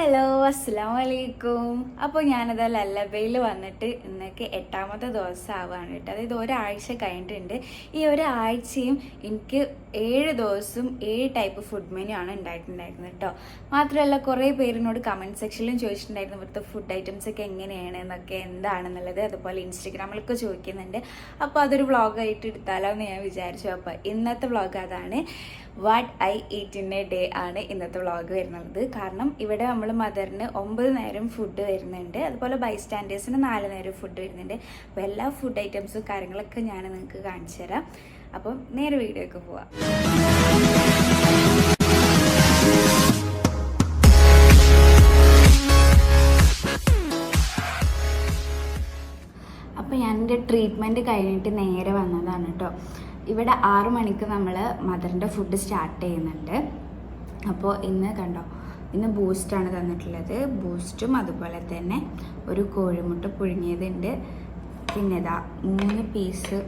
Hello അസ്സാം വലൈക്കും അപ്പോൾ ഞാനത് ലല്ലബയിൽ വന്നിട്ട് ഇന്നൊക്കെ എട്ടാമത്തെ ദിവസം ആവുകയാണ് കേട്ടോ. അതായത് ഒരാഴ്ച കഴിഞ്ഞിട്ടുണ്ട്. ഈ ഒരാഴ്ചയും എനിക്ക് ഏഴ് ദിവസവും ഏഴ് ടൈപ്പ് ഫുഡ് മെനു ആണ് ഉണ്ടായിട്ടുണ്ടായിരുന്നത് കേട്ടോ. മാത്രമല്ല കുറേ പേരിനോട് കമന്റ് സെക്ഷനിലും ചോദിച്ചിട്ടുണ്ടായിരുന്നു ഇവിടുത്തെ ഫുഡ് ഐറ്റംസ് ഒക്കെ എങ്ങനെയാണ് എന്നൊക്കെ എന്താണെന്നുള്ളത്. അതുപോലെ ഇൻസ്റ്റഗ്രാമിലൊക്കെ ചോദിക്കുന്നുണ്ട്. അപ്പോൾ അതൊരു വ്ളോഗായിട്ട് എടുത്താലോ എന്ന് ഞാൻ വിചാരിച്ചു. അപ്പോൾ ഇന്നത്തെ വ്ളോഗ് അതാണ്. വാട്ട് ഐ ഈറ്റിന്റെ ഡേ ആണ് ഇന്നത്തെ വ്ളോഗ് വരുന്നത്. കാരണം ഇവിടെ നമ്മൾ മദറിന് ഒമ്പത് നേരം ഫുഡ് വരുന്നുണ്ട്. അതുപോലെ ബൈസ്റ്റാൻഡേഴ്സിന് നാല് നേരം ഫുഡ് വരുന്നുണ്ട്. അപ്പോൾ എല്ലാ ഫുഡ് ഐറ്റംസും കാര്യങ്ങളൊക്കെ ഞാൻ നിങ്ങൾക്ക് കാണിച്ചു തരാം. അപ്പം നേരെ വീഡിയോക്ക് പോവാം. അപ്പോൾ ഞാൻ എന്റെ ട്രീറ്റ്മെന്റ് കഴിഞ്ഞിട്ട് നേരെ വന്നതാണ് കേട്ടോ ഇവിടെ ആറു മണിക്ക് നമ്മൾ മദറിന്റെ ഫുഡ് സ്റ്റാർട്ട് ചെയ്യുന്നുണ്ട്. അപ്പോൾ ഇന്ന് കണ്ടോ ഇന്ന് ബൂസ്റ്റാണ് തന്നിട്ടുള്ളത്. ബൂസ്റ്റും അതുപോലെ തന്നെ ഒരു കോഴിമുട്ട പുഴുങ്ങിയതുണ്ട്. പിന്നെ ഇതാ മൂന്ന് പീസ്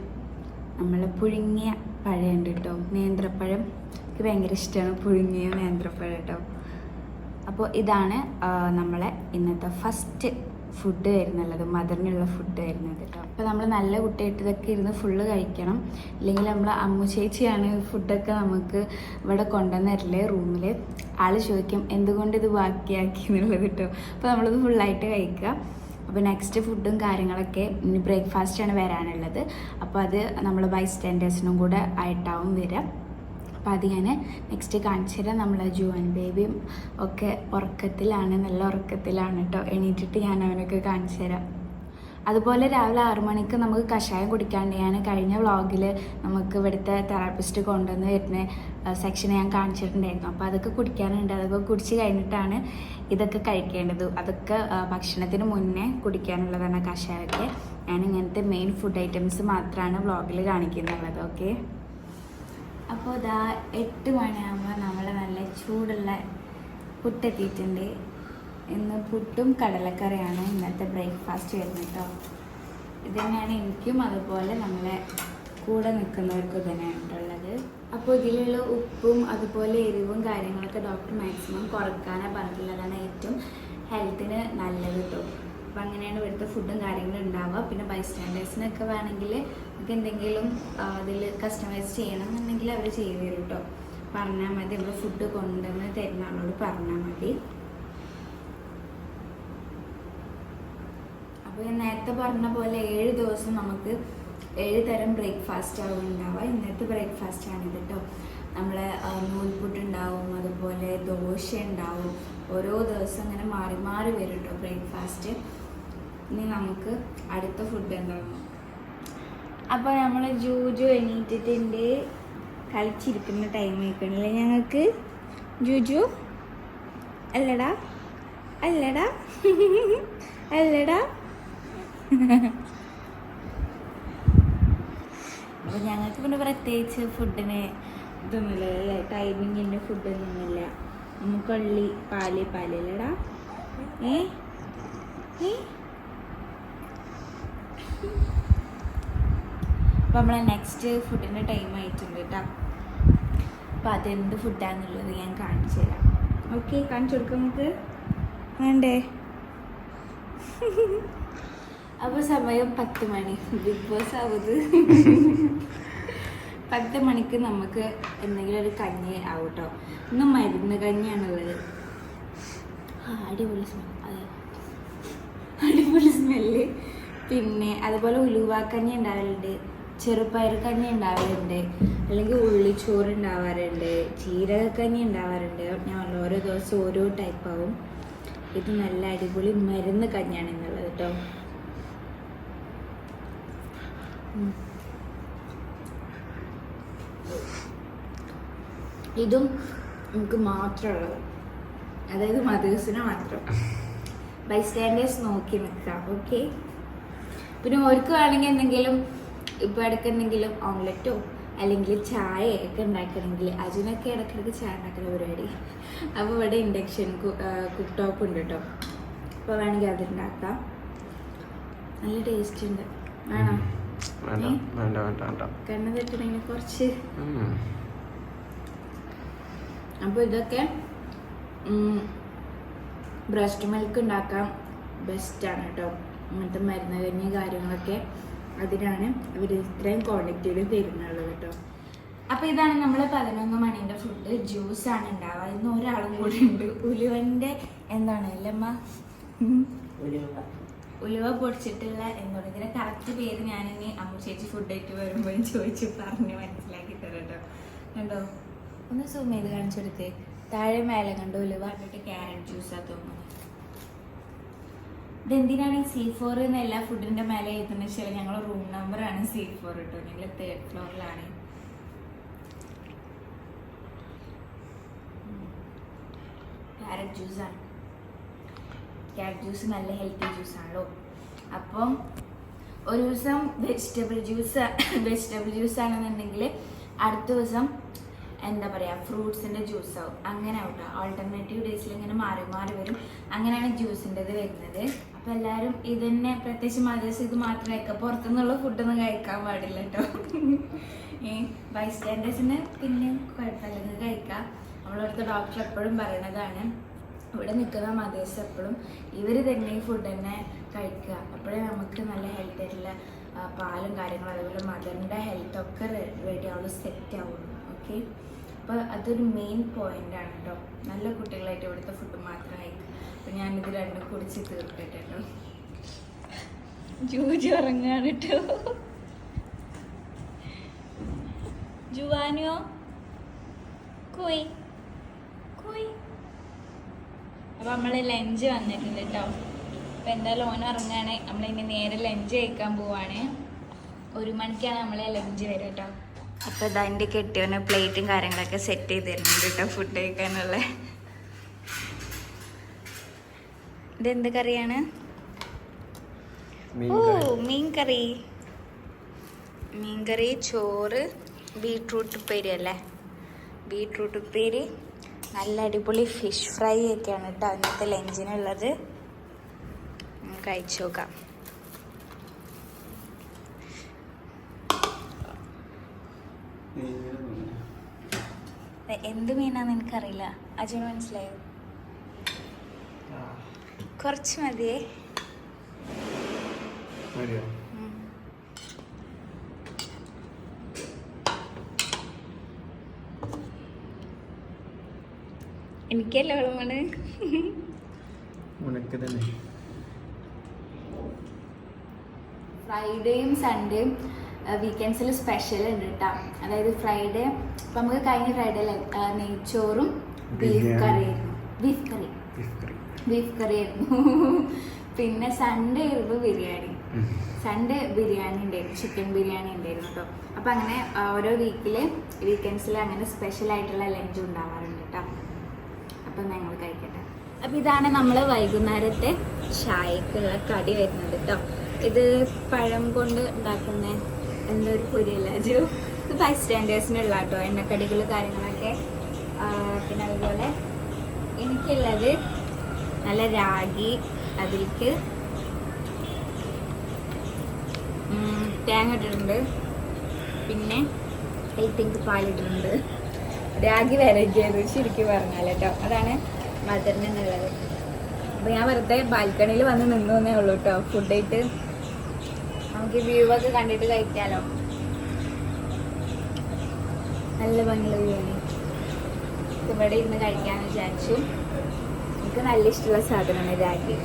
നമ്മൾ പുഴുങ്ങിയ പഴമുണ്ട് കേട്ടോ. നേന്ത്രപ്പഴം. എനിക്ക് ഭയങ്കര ഇഷ്ടമാണ് പുഴുങ്ങിയ നേന്ത്രപ്പഴം കേട്ടോ. അപ്പോൾ ഇതാണ് നമ്മളെ ഇന്നത്തെ ഫസ്റ്റ് ഫുഡ് ആയിരുന്നുള്ളത് മദറിനുള്ള ഫുഡ് ആയിരുന്നു കേട്ടോ. അപ്പോൾ നമ്മൾ നല്ല കുട്ടിയായിട്ട് ഇതൊക്കെ ഇരുന്ന് ഫുള്ള് കഴിക്കണം. ഇല്ലെങ്കിൽ നമ്മൾ അമ്മു ചേച്ചിയാണ് ഫുഡൊക്കെ നമുക്ക് ഇവിടെ കൊണ്ടുവന്നരില്ലേ റൂമിൽ ആൾ ചോദിക്കും എന്തുകൊണ്ട് ഇത് ബാക്കിയാക്കി? എന്നുള്ളത് കേട്ടോ. അപ്പോൾ നമ്മളിത് ഫുള്ളായിട്ട് കഴിക്കുക. അപ്പോൾ നെക്സ്റ്റ് ഫുഡും കാര്യങ്ങളൊക്കെ ബ്രേക്ക്ഫാസ്റ്റാണ് വരാനുള്ളത്. അപ്പോൾ അത് നമ്മൾ ബൈ സ്റ്റാൻഡേഴ്സിനും കൂടെ ആയിട്ടാവും വരിക. അപ്പോൾ അത് ഞാൻ നെക്സ്റ്റ് കാണിച്ചു തരാം. നമ്മളെ ജുവൻ ബേബിയും ഒക്കെ ഉറക്കത്തിലാണ് നല്ല ഉറക്കത്തിലാണ് കേട്ടോ എണീറ്റിട്ട് ഞാൻ അവനൊക്കെ കാണിച്ചു തരാം. അതുപോലെ രാവിലെ ആറു മണിക്ക് നമുക്ക് കഷായം കുടിക്കാണ്ട് ഞാൻ കഴിഞ്ഞ വ്ളോഗിൽ നമുക്ക് ഇവിടുത്തെ തെറാപ്പിസ്റ്റ് കൊണ്ടുവന്ന് വരുന്ന സെക്ഷൻ ഞാൻ കാണിച്ചിട്ടുണ്ടായിരുന്നു. അപ്പോൾ അതൊക്കെ കുടിക്കാനുണ്ട്. അതൊക്കെ കുടിച്ച് കഴിഞ്ഞിട്ടാണ് ഇതൊക്കെ കഴിക്കേണ്ടത്. അതൊക്കെ ഭക്ഷണത്തിന് മുന്നേ കുടിക്കാനുള്ളതാണ് കഷായമൊക്കെ. ഞാൻ ഇങ്ങനത്തെ മെയിൻ ഫുഡ് ഐറ്റംസ് മാത്രമാണ് വ്ളോഗിൽ കാണിക്കുന്നുള്ളത്. ഓക്കെ അപ്പോൾ ഇതാ എട്ട് മണിയാകുമ്പോൾ നമ്മൾ നല്ല ചൂടുള്ള പുട്ടെത്തിയിട്ടുണ്ട്. ഇന്ന് പുട്ടും കടലക്കറിയാണ് ഇന്നത്തെ ബ്രേക്ക്ഫാസ്റ്റ് വരുന്നത് കേട്ടോ. ഇത് തന്നെയാണ് എനിക്കും അതുപോലെ നമ്മളെ കൂടെ നിൽക്കുന്നവർക്കും തന്നെയാണ് അപ്പോൾ ഇതിലുള്ള ഉപ്പും അതുപോലെ എരിവും കാര്യങ്ങളൊക്കെ ഡോക്ടർ മാക്സിമം കുറക്കാനാണ് പറഞ്ഞിട്ടുള്ളതാണ് ഏറ്റവും ഹെൽത്തിന് നല്ലത് കേട്ടോ. അപ്പം അങ്ങനെയാണ് ഇവിടുത്തെ ഫുഡും കാര്യങ്ങളും ഉണ്ടാവുക. പിന്നെ ബൈസ്റ്റാൻഡേഴ്സിനൊക്കെ വേണമെങ്കിൽ നമുക്ക് എന്തെങ്കിലും അതിൽ കസ്റ്റമൈസ് ചെയ്യണം എന്നുണ്ടെങ്കിൽ അവർ ചെയ്തു തരും കേട്ടോ പറഞ്ഞാൽ മതി ഇവിടെ ഫുഡ് കൊണ്ടുവന്ന് തരുന്ന ആളോട് പറഞ്ഞാൽ മതി. അപ്പോൾ ഞാൻ നേരത്തെ പറഞ്ഞ പോലെ ഏഴ് ദിവസം നമുക്ക് ഏഴ് തരം ബ്രേക്ക്ഫാസ്റ്റ് ആവും ഉണ്ടാവുക. ഇന്നത്തെ ബ്രേക്ക്ഫാസ്റ്റ് ആണ് കേട്ടോ നമ്മൾ നൂൽപുട്ട് ഉണ്ടാവും അതുപോലെ ദോശ ഉണ്ടാവും. ഓരോ ദിവസം ഇങ്ങനെ മാറി മാറി വരും കേട്ടോ ബ്രേക്ക്ഫാസ്റ്റ് ഇനി നമുക്ക് അടുത്ത ഫുഡ് എന്താവും അപ്പോൾ നമ്മൾ ജൂജു എണീറ്റിട്ടുണ്ട്. കളിച്ചിരിക്കുന്ന ടൈം ആയിക്കണല്ലേ ഞങ്ങൾക്ക്? ജൂജു? അല്ലടാ? അല്ലടാ? അല്ലടാ? അപ്പോൾ ഞങ്ങൾക്ക് പിന്നെ പ്രത്യേകിച്ച് ഫുഡിന് ഇതൊന്നുമില്ല അല്ലേ? ടൈമിങ്ങിന്റെ ഫുഡൊന്നുമില്ല നമുക്കുള്ളി പാൽ പാലല്ലടാ ഏ? ഏ? അപ്പോൾ നമ്മളെ നെക്സ്റ്റ് ഫുഡിന്റെ ടൈം ആയിട്ടുണ്ട് കേട്ടോ അപ്പോൾ അതെന്ത് ഫുഡാന്നുള്ളത് ഞാൻ കാണിച്ചു തരാം. ഓക്കെ കാണിച്ചു കൊടുക്കാം നമുക്ക്. വേണ്ടേ? അപ്പോൾ സമയം പത്ത് മണി. Big boss ആവത്. പത്ത് മണിക്ക് നമുക്ക് എന്തെങ്കിലും ഒരു കഞ്ഞി ആവും കേട്ടോ ഇന്ന് മരുന്ന് കഞ്ഞിയാണുള്ളത്. അടിപൊളി സ്മെൽ അതെ. അടിപൊളി സ്മെല്ല് പിന്നെ അതുപോലെ ഉലുവാക്കഞ്ഞി ഉണ്ടാവലുണ്ട്. ചെറുപയർ കഞ്ഞി ഉണ്ടാവാറുണ്ട് അല്ലെങ്കിൽ ഉള്ളിച്ചോറ് ഉണ്ടാവാറുണ്ട് ജീരകക്കഞ്ഞി ഉണ്ടാവാറുണ്ട് ഞാൻ പറഞ്ഞു, ഓരോ ദിവസം ഓരോ ടൈപ്പ് ആവും. ഇത് നല്ല അടിപൊളി മരുന്ന് കഞ്ഞിയാണ് എന്നുള്ളത് കേട്ടോ. ഇതും നമുക്ക് മാത്രമുള്ളത്. അതായത് മദേഴ്സിന് മാത്രം. ബൈ സ്റ്റാൻഡേഴ്സ് നോക്കി നിൽക്കാം. ഓക്കെ പിന്നെ അവർക്ക് വേണമെങ്കിൽ എന്തെങ്കിലും ഇപ്പോൾ ഇടയ്ക്ക് എന്തെങ്കിലും ഓംലെറ്റോ അല്ലെങ്കിൽ ചായ ഒക്കെ ഉണ്ടാക്കണമെങ്കിൽ അതിനൊക്കെ ഇടയ്ക്കിടയ്ക്ക് ചായ ഉണ്ടാക്കുന്ന പരിപാടി. അപ്പോൾ ഇവിടെ ഇൻഡക്ഷൻ കുക്ക് ടോപ്പ് ഉണ്ട് കേട്ടോ അപ്പോൾ വേണമെങ്കിൽ അതുണ്ടാക്കാം. നല്ല ടേസ്റ്റ് ഉണ്ട്. വേണോ? തെറ്റണെങ്കിൽ കണ്ണ് തട്ടണമെങ്കിൽ കുറച്ച്. അപ്പൊ അപ്പോൾ ഇതൊക്കെ ബ്രസ്റ്റ് മിൽക്ക് ഉണ്ടാക്കാൻ ആണ് കേട്ടോ അങ്ങനത്തെ മരുന്ന് കഞ്ഞി കാര്യങ്ങളൊക്കെ. അതിനാണ് അവർ ഇത്രയും ക്വാണ്ടിറ്റിയിൽ തരുന്നുള്ളത് കേട്ടോ. അപ്പോൾ ഇതാണ് നമ്മൾ പതിനൊന്ന് മണീന്റെ ഫുഡ് ജ്യൂസാണ് ഉണ്ടാവുക ഇന്ന് ഒരാളും കൂടി ഉണ്ട്. ഉലുവന്റെ എന്താണ്? അല്ലമ്മ ഉലുവ. പൊടിച്ചിട്ടുള്ള എന്താണ് ഇതിന്റെ കറക്റ്റ് പേര് ഞാൻ ഇനി അമ്മ ചേച്ചി ഫുഡ് ആയിട്ട് വരുമ്പോൾ ചോദിച്ചു പറഞ്ഞ് മനസ്സിലാക്കി തരാം കേട്ടോ. കണ്ടോ? ഒന്ന് സൂം ചെയ്ത് കാണിച്ചു കൊടുത്തേ. താഴെ മേലെ കണ്ടോ ഉലുവ കണ്ടിട്ട് ക്യാരറ്റ് ജ്യൂസാ തോന്നുന്നു ഇതെന്തിനാണ് ഈ സി ഫോർ എന്ന എല്ലാ ഫുഡിന്റെ മേലെ എഴുതുന്ന ശരി ഞങ്ങൾ റൂം നമ്പറാണ് സി ഫോർ കേട്ടോ ഞങ്ങൾ തേർഡ് ഫ്ലോറിലാണ് ക്യാരറ്റ് ജ്യൂസാണ് ക്യാരറ്റ് ജ്യൂസ് നല്ല ഹെൽത്തി ജ്യൂസാണല്ലോ അപ്പം ഒരു ദിവസം വെജിറ്റബിൾ ജ്യൂസ് വെജിറ്റബിൾ ജ്യൂസ് ആണെന്നുണ്ടെങ്കിൽ അടുത്ത ദിവസം എന്താ പറയുക ഫ്രൂട്ട്സിന്റെ ജ്യൂസ് ആവും. അങ്ങനെ ആവട്ടോ ആൾട്ടർനേറ്റീവ് ഡേയ്സിൽ ഇങ്ങനെ മാറി മാറി വരും. അങ്ങനെയാണ് ജ്യൂസിന്റെത് വരുന്നത്. അപ്പം എല്ലാവരും ഇത് തന്നെ പ്രത്യേകിച്ച് മദേഴ്സ് ഇത് മാത്രം കഴിക്കുക പുറത്തുനിന്നുള്ള ഫുഡൊന്നും കഴിക്കാൻ പാടില്ല കേട്ടോ ഈ ബൈസ്റ്റാൻഡേഴ്സിന് പിന്നെ കുഴപ്പമില്ല. ഇത് കഴിക്കാം. നമ്മളടുത്ത ഡോക്ടർ എപ്പോഴും പറയണതാണ് ഇവിടെ നിൽക്കുന്ന മദേഴ്സ് എപ്പോഴും ഇവർ തന്നെ ഈ ഫുഡ് തന്നെ കഴിക്കുക അപ്പോഴേ നമുക്ക് നല്ല ഹെൽത്ത് ആയിട്ടുള്ള പാലും കാര്യങ്ങളും അതുപോലെ മദറിന്റെ ഹെൽത്തൊക്കെ റെഡി ആവുള്ളൂ സെറ്റ് ആവുള്ളൂ. ഓക്കെ അപ്പോൾ അതൊരു മെയിൻ പോയിന്റ് ആണ് കേട്ടോ നല്ല കുട്ടികളായിട്ട് ഇവിടുത്തെ ഫുഡ് മാത്രം കഴിക്കുക ഞാൻ ഞാനിത് രണ്ടും കുടിച്ച് തീർക്കട്ടെ കേട്ടോ ജൂജി ഉറങ്ങാണ് കേട്ടോ ജുവാനിയോ? കോയി. കോയി. അപ്പൊ നമ്മൾ ലഞ്ച് വന്നിട്ടുണ്ട് കേട്ടോ അപ്പൊ എന്തായാലും ഓൻ ഇറങ്ങാണ് നമ്മളിനി നേരെ ലഞ്ച് കഴിക്കാൻ പോവാണ്. ഒരു മണിക്കാണ് നമ്മളെ ലഞ്ച് വരും കേട്ടോ അപ്പൊ ഇതാ എന്റെ കെട്ടിയോന് പ്ലേറ്റും കാര്യങ്ങളൊക്കെ സെറ്റ് ചെയ്ത് തരുന്നുണ്ട് കേട്ടോ ഫുഡ് കഴിക്കാനുള്ള ഇതെന്ത് കറിയാണ്? ഓ മീൻ കറി. മീൻ കറി ചോറ് ബീട്രൂട്ട് ഉപ്പേരി അല്ലേ? ബീട്രൂട്ട് ഉപ്പേരി. നല്ല അടിപൊളി ഫിഷ് ഫ്രൈ ഒക്കെയാണ് കേട്ടോ അന്നത്തെ ലഞ്ചിനുള്ളത് കഴിച്ചു നോക്കാം. എന്ത് മീനാന്ന് എനിക്കറിയില്ല. അജുന് മനസ്സിലായോ? കുറച്ച് മതിയേ. എനിക്കല്ലേ തന്നെ. ഫ്രൈഡേയും സൺഡേയും വീക്കെൻഡ്സിൽ സ്പെഷ്യൽ ഉണ്ട് കേട്ടോ അതായത് ഫ്രൈഡേ ഇപ്പം നമുക്ക് കഴിഞ്ഞ ഫ്രൈഡേ നെയ്ച്ചോറും ബീഫ് കറിയായിരുന്നു. കറി ബീഫ് കറി. ബീഫ് കറി. ബീഫ് കറി ആയിരുന്നു പിന്നെ സൺഡേ ആയിരുന്നു ബിരിയാണി. സൺഡേ ബിരിയാണി ഉണ്ടായിരുന്നു. ചിക്കൻ ബിരിയാണി ഉണ്ടായിരുന്നു കേട്ടോ അപ്പം അങ്ങനെ ഓരോ വീക്കിൽ വീക്കെൻഡ്സിൽ അങ്ങനെ സ്പെഷ്യൽ ആയിട്ടുള്ള ലഞ്ച് ഉണ്ടാവാറുണ്ട് കേട്ടോ അപ്പം ഞങ്ങൾ കഴിക്കട്ടെ. അപ്പം ഇതാണ് നമ്മൾ വൈകുന്നേരത്തെ ചായക്കുള്ള കടി വരുന്നത് കേട്ടോ ഇത് പഴം കൊണ്ട് ഉണ്ടാക്കുന്ന? എന്തോ ഒരു പൊരിയല്ല ഒരു ഫൈവ് സ്റ്റാൻഡേർഡ്സിനുള്ള കേട്ടോ എണ്ണക്കടികൾ കാര്യങ്ങളൊക്കെ. പിന്നെ അതുപോലെ എനിക്കുള്ളത് നല്ല രാഗി അതിലേക്ക് തേങ്ങ ഇട്ടിട്ടുണ്ട്. പിന്നെ തിങ്ക് പാലിട്ടിട്ടുണ്ട് രാഗി ആയത് ശരിക്കും പറഞ്ഞാൽ കേട്ടോ അതാണ് മദറിനുള്ളത് അപ്പോൾ ഞാൻ വെറുതെ ബാൽക്കണിയിൽ വന്ന് നിന്നു എന്നേ ഉള്ളൂ കേട്ടോ ഫുഡായിട്ട് നമുക്ക് വ്യൂ ഒക്കെ കണ്ടിട്ട് കഴിക്കാലോ. നല്ല ഭംഗിയുള്ള വ്യൂ ആണ്. ഇവിടെ ഇരുന്ന് കഴിക്കാമെന്ന് വിചാരിച്ചു. എനിക്ക് നല്ല ഇഷ്ടമുള്ള സാധനമാണ് രാഗി.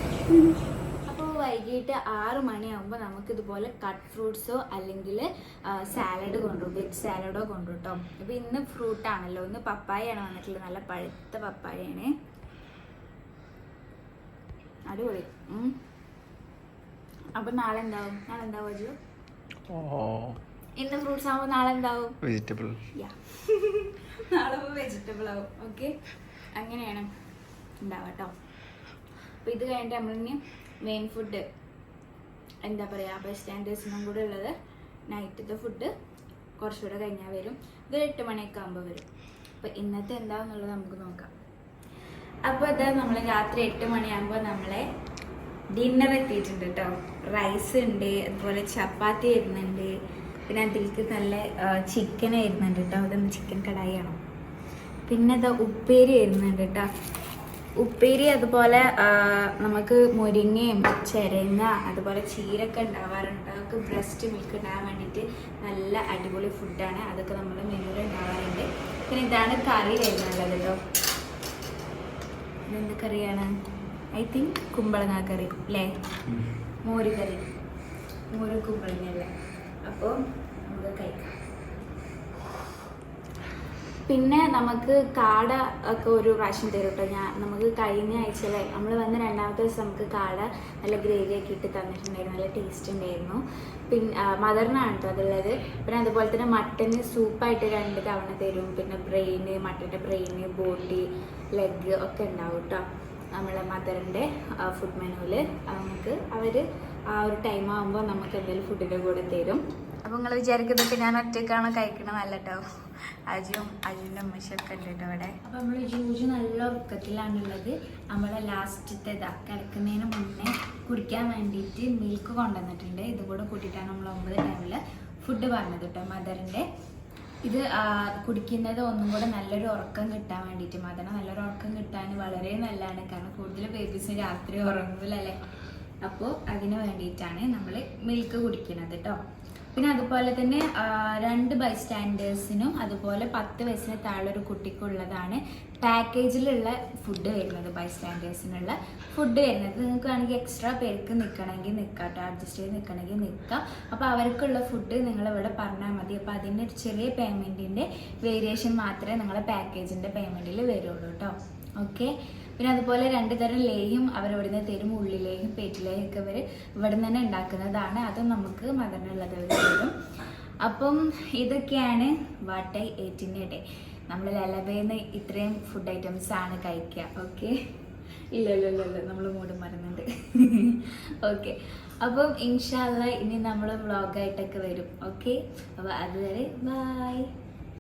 വൈകിട്ട് ആറ് മണിയാകുമ്പോൾ നമുക്ക് ഇതുപോലെ കട്ട് ഫ്രൂട്ട്സോ അല്ലെങ്കിൽ സാലഡ് കൊണ്ടുപോകും വെജ് സാലഡോ കൊണ്ടുപോകും കേട്ടോ അപ്പോൾ ഇന്ന് ഫ്രൂട്ടാണല്ലോ ഇന്ന് പപ്പായയാണ് വന്നിട്ടുള്ളത്. നല്ല പഴുത്ത പപ്പായയാണ്. അടിപൊളി. ഉം. അപ്പോൾ നാളെ എന്താവും നാളെ എന്താവും അജു ഇന്ന് ഫ്രൂട്ട്സ് ആകുമ്പോൾ നാളെ എന്താവും വെജിറ്റബിൾ നാളെ വെജിറ്റബിൾ ആവും. ഓക്കെ അങ്ങനെയാണ് ഉണ്ടാവട്ടോ അപ്പോൾ ഇത് കഴിഞ്ഞിട്ട് നമ്മളിനി മെയിൻ ഫുഡ് എന്താ പറയുക ബസ് സ്റ്റാൻഡേഴ്സിനും കൂടെ ഉള്ളത്. നൈറ്റത്തെ ഫുഡ് കുറച്ചുകൂടെ കഴിഞ്ഞാൽ വരും. ഇതൊരു എട്ട് മണിയൊക്കെ ആകുമ്പോൾ വരും. അപ്പോൾ ഇന്നത്തെ എന്താണെന്നുള്ളത് നമുക്ക് നോക്കാം. അപ്പോൾ ഇതാ നമ്മൾ രാത്രി എട്ട് മണിയാകുമ്പോൾ നമ്മളെ ഡിന്നർ എത്തിയിട്ടുണ്ട് കേട്ടോ റൈസ് ഉണ്ട് അതുപോലെ ചപ്പാത്തി വരുന്നുണ്ട് പിന്നെ അതിലേക്ക് നല്ല ചിക്കൻ വരുന്നുണ്ട് കേട്ടോ അതൊന്ന് ചിക്കൻ കടായിയാണോ പിന്നെ അത് ഉപ്പേരി വരുന്നുണ്ട് കേട്ടോ ഉപ്പേരി അതുപോലെ നമുക്ക് മുരിങ്ങയും ചെരങ്ങ അതുപോലെ ചീരൊക്കെ ഉണ്ടാവാറുണ്ട്. അതൊക്കെ ബ്രസ്റ്റ് മിൽക്ക് ഉണ്ടാകാൻ വേണ്ടിയിട്ട് നല്ല അടിപൊളി ഫുഡാണ് അതൊക്കെ നമ്മൾ മെനുവിൽ ഉണ്ടാവാറുണ്ട്. പിന്നെ ഇതാണ് കറി വരുന്നുള്ളത് കേട്ടോ ഇതെന്ത് കറിയാണ്? ഐ തിങ്ക് കുമ്പളങ്ങ കറി അല്ലേ മോര് കറി മോര് കുമ്പളങ്ങല്ലേ അപ്പോൾ നമുക്ക് കഴിക്കാം. പിന്നെ നമുക്ക് കാട ഒക്കെ ഒരു പ്രാവശ്യം തരും കേട്ടോ ഞാൻ നമുക്ക് കഴിഞ്ഞ ആഴ്ചയിലെ നമ്മൾ വന്ന രണ്ടാമത്തെ ദിവസം നമുക്ക് കാട നല്ല ഗ്രേവി ഒക്കെ ഇട്ട് തന്നിട്ടുണ്ടായിരുന്നു. നല്ല ടേസ്റ്റ് ഉണ്ടായിരുന്നു. പിന്നെ മദറിനാണ് കേട്ടോ അതുള്ളത്. പിന്നെ അതുപോലെ തന്നെ മട്ടന് സൂപ്പായിട്ട് രണ്ട് തവണ തരും. പിന്നെ ബ്രെയിന് മട്ടന്റെ ബ്രെയിന് ബോട്ടി ലെഗ് ഒക്കെ ഉണ്ടാവും കേട്ടോ നമ്മളെ മദറിന്റെ ഫുഡ് മെനുവിൽ നമുക്ക് അവർ ആ ഒരു ടൈം ആകുമ്പോൾ നമുക്ക് എന്തെങ്കിലും ഫുഡിന്റെ കൂടെ തരും. അപ്പോൾ നിങ്ങൾ വിചാരിക്കുന്നതൊക്കെ ഞാൻ ഒറ്റക്കാണോ കഴിക്കണം നല്ല കേട്ടോ അജിയും അജുവിന്റെ അമ്മച്ചൊക്കെ ഉണ്ട് കേട്ടോ അവിടെ അപ്പോൾ നമ്മൾ ജൂജ് നല്ല ഉറക്കത്തിലാണുള്ളത്. നമ്മളെ ലാസ്റ്റത്തെ ഇതാ കിടക്കുന്നതിന് മുന്നേ കുടിക്കാൻ വേണ്ടിയിട്ട് മിൽക്ക് കൊണ്ടുവന്നിട്ടുണ്ട്. ഇതും കൂടെ കൂട്ടിയിട്ടാണ് നമ്മൾ ഒമ്പത് ടൈമിൽ ഫുഡ് പറഞ്ഞത് കേട്ടോ മദറിന്റെ ഇത് കുടിക്കുന്നത് ഒന്നും കൂടെ നല്ലൊരു ഉറക്കം കിട്ടാൻ വേണ്ടിയിട്ട് മദന നല്ലൊരു ഉറക്കം കിട്ടാൻ വളരെ നല്ലതാണ്. കാരണം കൂടുതൽ ബേബീസ് രാത്രി ഉറങ്ങൂലല്ലേ? അപ്പോൾ അതിന് വേണ്ടിയിട്ടാണ് നമ്മൾ മിൽക്ക് കുടിക്കുന്നത് കേട്ടോ പിന്നെ അതുപോലെ തന്നെ രണ്ട് ബൈസ്റ്റാൻഡേഴ്സിനും അതുപോലെ പത്ത് വയസ്സിന് താഴെ ഒരു കുട്ടിക്കുള്ളതാണ് പാക്കേജിലുള്ള ഫുഡ് വരുന്നത് ബൈസ്റ്റാൻഡേഴ്സിനുള്ള ഫുഡ് വരുന്നത്. നിങ്ങൾക്ക് വേണമെങ്കിൽ എക്സ്ട്രാ പേർക്ക് നിൽക്കണമെങ്കിൽ നിൽക്കാം അഡ്ജസ്റ്റ് ചെയ്ത് നിൽക്കണമെങ്കിൽ നിൽക്കാം അപ്പോൾ അവർക്കുള്ള ഫുഡ് നിങ്ങൾ ഇവിടെ പറഞ്ഞാൽ മതി. അപ്പോൾ അതിന്റെ ഒരു ചെറിയ പേയ്മെന്റിന്റെ വേരിയേഷൻ മാത്രമേ നിങ്ങളെ പാക്കേജിന്റെ പേയ്മെന്റിൽ വരുള്ളൂ കേട്ടോ ഓക്കെ പിന്നെ അതുപോലെ രണ്ട് തരം ലേഹ്യം അവർ ഇവിടുന്ന് തരും ഉള്ളിലേയും പേറ്റിലേഹ്യം ഒക്കെ അവർ ഇവിടെ നിന്ന് തന്നെ ഉണ്ടാക്കുന്നതാണ്. അതും നമുക്ക് മദറിനുള്ളത് തരും. അപ്പം ഇതൊക്കെയാണ് വാട്ടൈ എയ്റ്റിന്റെ ഡേ നമ്മൾ ലലബേന്ന് ഇത്രയും ഫുഡ് ഐറ്റംസ് ആണ് കഴിക്കുക. ഓക്കെ ഇല്ല ഇല്ല ഇല്ല നമ്മൾ മൂട് മറന്നുണ്ട് ഓക്കെ അപ്പം ഇൻഷാല്ല ഇനി നമ്മൾ വ്ളോഗായിട്ടൊക്കെ വരും. ഓക്കെ അപ്പോൾ അതുവരെ ബായ്